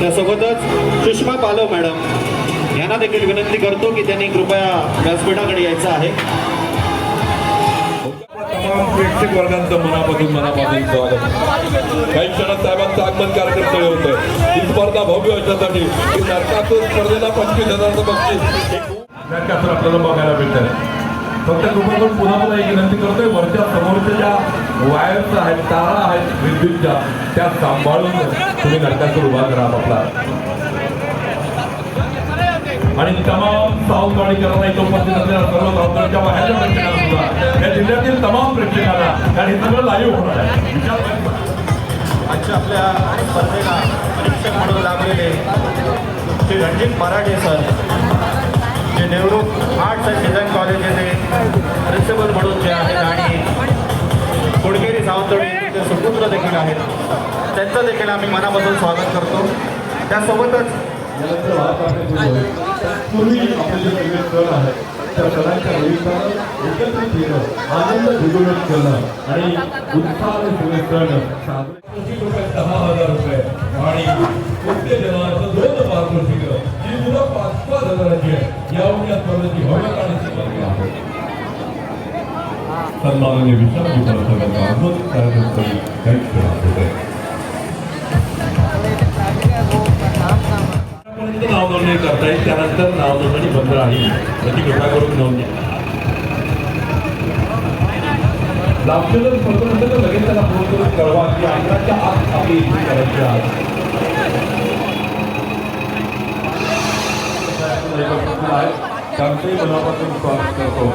त्यासोबतच सुषमा पालव मॅडम यांना देखील विनंती करतो की त्यांनी कृपया व्यासपीठाकडे यायचं आहे. तमाम प्रेक्षक वर्गांचं मनापासून मनापासून स्वागत. काही क्षणात साहेबांचं आगमन कार्यक्रम सुरू होतोय. ही स्पर्धा भव्य याच्यासाठी की नरकासूर स्पर्धेला पंचवीस हजाराचं बक्षीस. नरकासूर आपल्याला बघायला मिळतंय फक्त कृपा करून पुन्हा पुन्हा एक विनंती करतोय वरच्या समोरच्या ज्या वायर्स आहेत तारा आहेत विद्युतच्या त्या सांभाळून तुम्ही नरकासूर उभा करा आपला. आणि तमाम सावकाळीकरांना इथं उपस्थित असलेल्या सर्व सावकाळच्या बाहेरच्या प्रेक्षकांना सुद्धा या जिल्ह्यातील तमाम प्रेक्षकांना कारण हे सगळं लाईव्ह होणार आहे. आजच्या आपल्या स्पर्धेला परीक्षक म्हणून लाभलेले श्री रणजित मराठे सर जे Nehru arts and design college येथे प्रिन्सिपल म्हणून जे आहेत आणि कोडगेरी सावंतवाडी येथे सुपुत्र देखील आहेत. त्यांचं देखील आम्ही मनापासून स्वागत करतो. त्यासोबतच पूर्वी आपले सगळे सण आहेत त्या सणांच्या निमित्तानं एकत्रित येणं आनंद द्विगुणित करणं आणि उत्साहाने सगळे सण साजरे रुपये दहा हजार रुपये आणि उत्तेजनाचं दोन पारितोषिक ही मुलं पाच पाच हजाराची आहे यावरून या स्पर्धेची भव्यता सन्माननीय विश्रांती परसरांचा अद्भुत कार्यक्रम नाव नोंदणी करता येईल त्यानंतर नाव नोंदणी बंद राहील याची कृपा करून नोंद लाभलेलं स्पर्धा तर लगेच त्याला फोन करून कळवा की आत आपली इथे करायची आहे त्यांचंही मनापासून स्वागत करतो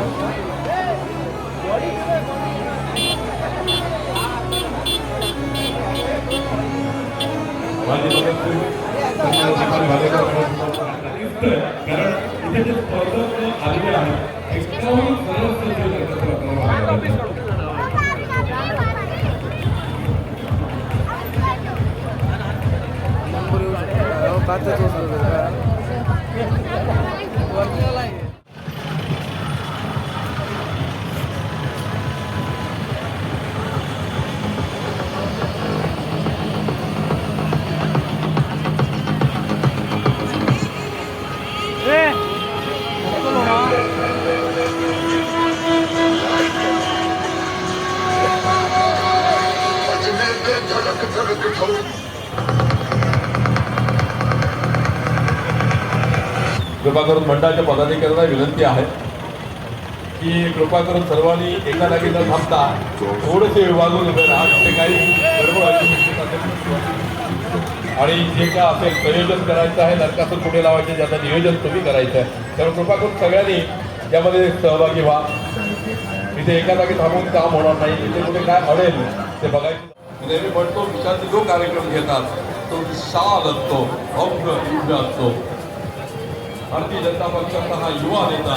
आहेत कृपा करून मंडळाच्या पदाधिकाऱ्यांना विनंती आहे की कृपा करून सर्वांनी एका जागी न थांबता. थोडेसे विभागून उभे राहा. ते काही आणि जे काय असेल संयोजन करायचं आहे नरकासूर पुढे लावायचे ज्याचं नियोजन तुम्ही करायचं आहे त्यामुळे कृपा करून सगळ्यांनी त्यामध्ये सहभागी व्हा. इथे एका जागी थांबून काम होणार नाही. इथे कुठे काय अडेल ते बघायचं. नेहमी म्हणतो विचार जो कार्यक्रम घेतात तो विशाल असतो भव्य असतो. भारतीय जनता पक्षाचा हा युवा नेता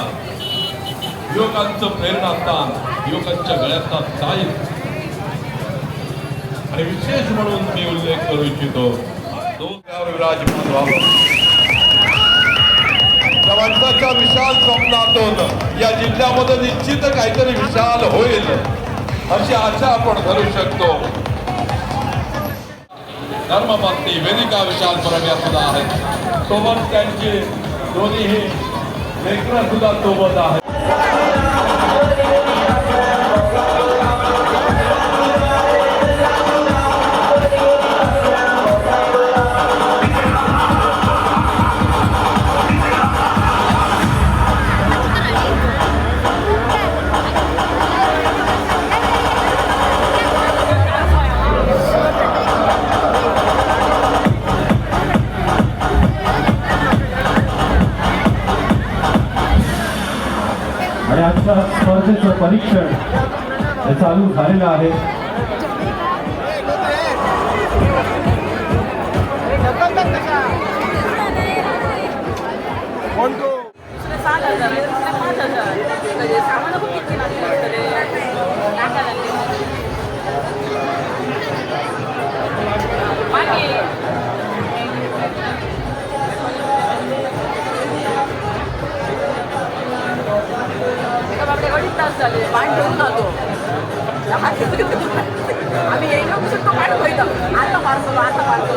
युवकांचं प्रेरणास्थान युवकांच्या गळ्यातला साईज आणि विशेष म्हणून मी उल्लेख करू इच्छितो विराजमान व्हावं. त्या विशाल स्वप्नातून या जिल्ह्यामध्ये निश्चित काहीतरी विशाल होईल अशी आशा आपण धरू शकतो. धर्मपत्नी वेदिका विशाल परम या सुद्धा आहेत. सोबत त्यांचे दोन्ही हे लेकरं सुद्धा सोबत आहेत. परीक्षण हे चालू झालेलं आहे. दुसरे सात झाले पाणी घेऊन जातो आम्ही येईना कसं तो पाणी होईल आता मारतो आता मारतो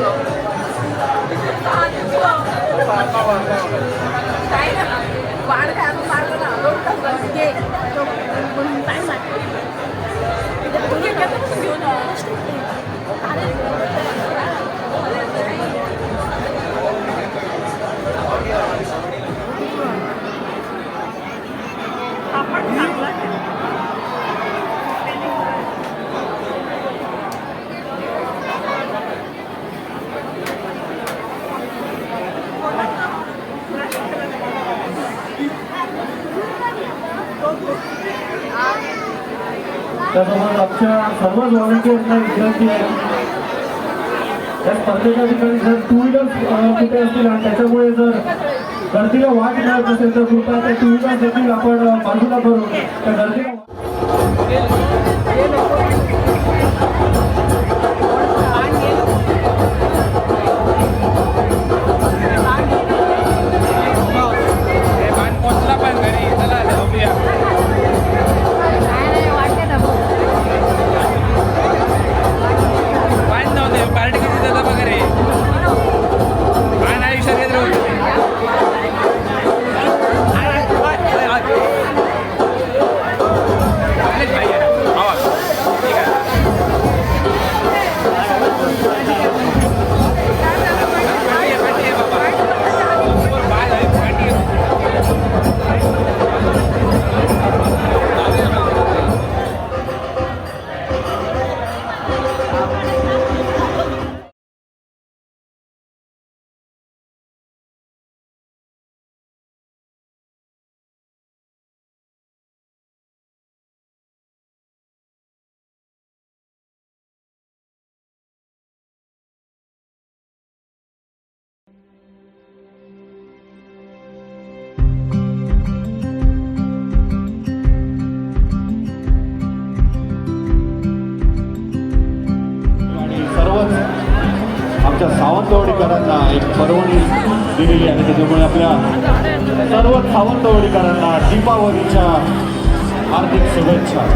काय ना वाढ काय अजून मारलं ना दोन तास झाले. घे. तो म्हणून time आहे. उद्या तुम्ही कधी घेऊन या. आपण चांगला त्यासोबत आमच्या सर्वच व्हॉलंटियर्सना विनंती आहे या स्पर्धेच्या ठिकाणी जर टू व्हीलर कुठे असतील आणि त्याच्यामुळे जर गर्दीला वाट मिळत नसेल तर कृपया त्या टू व्हीलर देखील आपण बाजूला करू त्या गर्दीला सर्वच आमच्या सावंतवाडीकरांना एक पर्वणी दिलेली आहे त्याच्यामुळे आपल्या सर्व सावंतवाडीकरांना दीपावलीच्या हार्दिक शुभेच्छा.